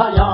Sayang.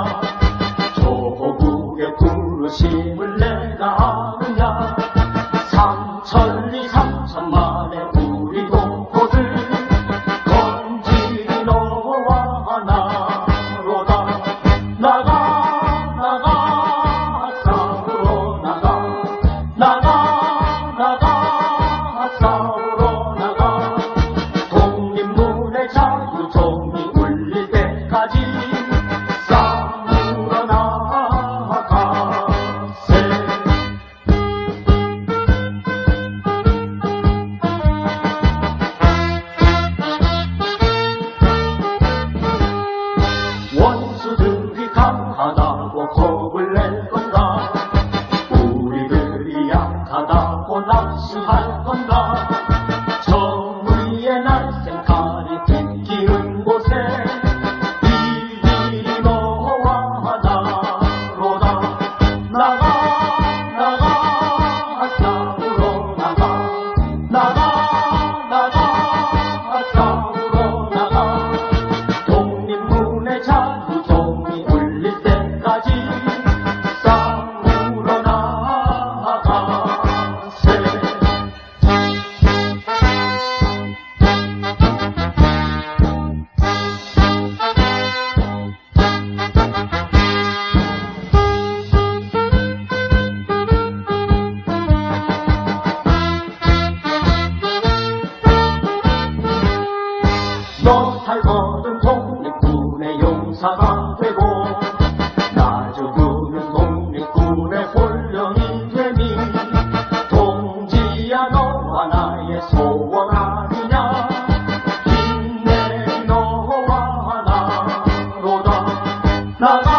강하다고 겁을 낼 건가? 우리들이 약하다고 낙심할 건가? 정의의 날쌘 칼이 빗기는 곳에 독립군의 용사가 되고 나 죽으면 독립군의 혼령이 되니 동지야 너와 나의 소원 아니냐 힘내 너와 나로다. 나가